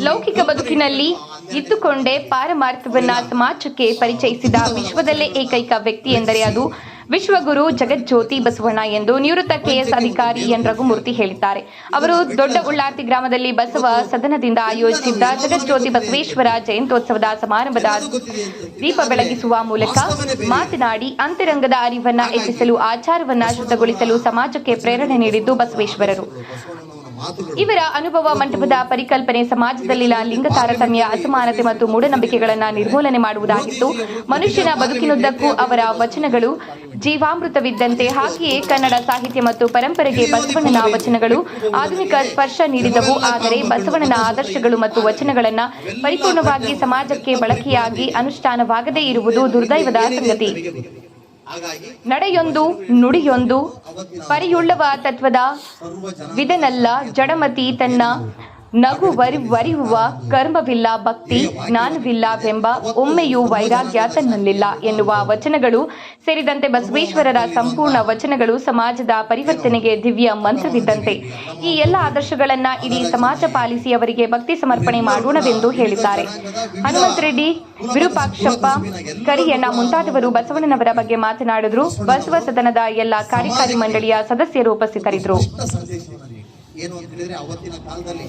ಲೌಕಿಕ ಬದುಕಿನಲ್ಲಿ ಇದ್ದುಕೊಂಡೇ ಪಾರಮಾರ್ಥವನ್ನ ಸಮಾಜಕ್ಕೆ ಪರಿಚಯಿಸಿದ ವಿಶ್ವದಲ್ಲೇ ಏಕೈಕ ವ್ಯಕ್ತಿ ಎಂದರೆ ಅದು ವಿಶ್ವಗುರು ಜಗಜ್ಯೋತಿ ಬಸವಣ್ಣ ಎಂದು ನಿವೃತ್ತ ಕೆಎಸ್ ಅಧಿಕಾರಿ ಎನ್ ರಘುಮೂರ್ತಿ ಹೇಳಿದ್ದಾರೆ. ಅವರು ದೊಡ್ಡ ಉಳ್ಳಾರ್ತಿ ಗ್ರಾಮದಲ್ಲಿ ಬಸವ ಸದನದಿಂದ ಆಯೋಜಿಸಿದ್ದ ಜಗಜ್ಯೋತಿ ಬಸವೇಶ್ವರ ಜಯಂತ್ಯೋತ್ಸವದ ಸಮಾರಂಭದ ದೀಪ ಬೆಳಗಿಸುವ ಮೂಲಕ ಮಾತನಾಡಿ ಅಂತರಂಗದ ಅರಿವನ್ನ ಹೆಚ್ಚಿಸಲು, ಆಚಾರವನ್ನ ಶುದ್ಧಗೊಳಿಸಲು ಸಮಾಜಕ್ಕೆ ಪ್ರೇರಣೆ ನೀಡಿದ್ದು ಬಸವೇಶ್ವರರು. ಇವರ ಅನುಭವ ಮಂಟಪದ ಪರಿಕಲ್ಪನೆ ಸಮಾಜದಲ್ಲಿನ ಲಿಂಗ ತಾರತಮ್ಯ ಅಸಮಾನತೆ ಮತ್ತು ಮೂಢನಂಬಿಕೆಗಳನ್ನು ನಿರ್ಮೂಲನೆ ಮಾಡುವುದಾಗಿತ್ತು. ಮನುಷ್ಯನ ಬದುಕಿನುದ್ದಕ್ಕೂ ಅವರ ವಚನಗಳು ಜೀವಾಮೃತವಿದ್ದಂತೆ ಹಾಗೆಯೇ ಕನ್ನಡ ಸಾಹಿತ್ಯ ಮತ್ತು ಪರಂಪರೆಗೆ ಬಸವಣ್ಣನ ವಚನಗಳು ಆಧುನಿಕ ಸ್ಪರ್ಶ ನೀಡಿದವು. ಆದರೆ ಬಸವಣ್ಣನ ಆದರ್ಶಗಳು ಮತ್ತು ವಚನಗಳನ್ನು ಪರಿಪೂರ್ಣವಾಗಿ ಸಮಾಜಕ್ಕೆ ಬಳಕೆಯಾಗಿ ಅನುಷ್ಠಾನವಾಗದೇ ಇರುವುದು ದುರ್ದೈವದ ಸಂಗತಿ. ನಡೆಯೊಂದು ನುಡಿಯೊಂದು ಪರಿಯುಳ್ಳವ ತತ್ವದ ವಿದನಲ್ಲ ಜಡಮತಿ ತನ್ನ ನಗು ವರಿ ವರಿಯುವ ಕರ್ಮವಿಲ್ಲ, ಭಕ್ತಿ ಜ್ಞಾನವಿಲ್ಲವೆಂಬ ಒಮ್ಮೆಯೂ ವೈರಾಗ್ಯ ತನ್ನಲ್ಲಿಲ್ಲ ಎನ್ನುವ ವಚನಗಳು ಸೇರಿದಂತೆ ಬಸವೇಶ್ವರರ ಸಂಪೂರ್ಣ ವಚನಗಳು ಸಮಾಜದ ಪರಿವರ್ತನೆಗೆ ದಿವ್ಯ ಮಂತ್ರವಿದ್ದಂತೆ. ಈ ಎಲ್ಲ ಆದರ್ಶಗಳನ್ನ ಇಡೀ ಸಮಾಜ ಪಾಲಿಸಿ ಅವರಿಗೆ ಭಕ್ತಿ ಸಮರ್ಪಣೆ ಮಾಡೋಣವೆಂದು ಹೇಳಿದ್ದಾರೆ. ಹನುಮಂತ ರೆಡ್ಡಿ, ವಿರೂಪಾಕ್ಷಪ್ಪ, ಕರಿಯಣ್ಣ ಮುಂತಾದವರು ಬಸವಣ್ಣನವರ ಬಗ್ಗೆ ಮಾತನಾಡಿದ್ರು. ಬಸವ ಸದನದ ಎಲ್ಲ ಕಾರ್ಯಕಾರಿ ಮಂಡಳಿಯ ಸದಸ್ಯರು ಉಪಸ್ಥಿತರಿದ್ದರು. ಏನು ಅಂತ ಹೇಳಿದ್ರೆ ಅವತ್ತಿನ ಕಾಲದಲ್ಲಿ.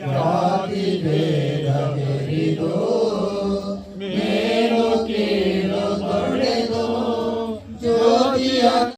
ಜಾತಿ ಭೇದ ಬೆರಿದು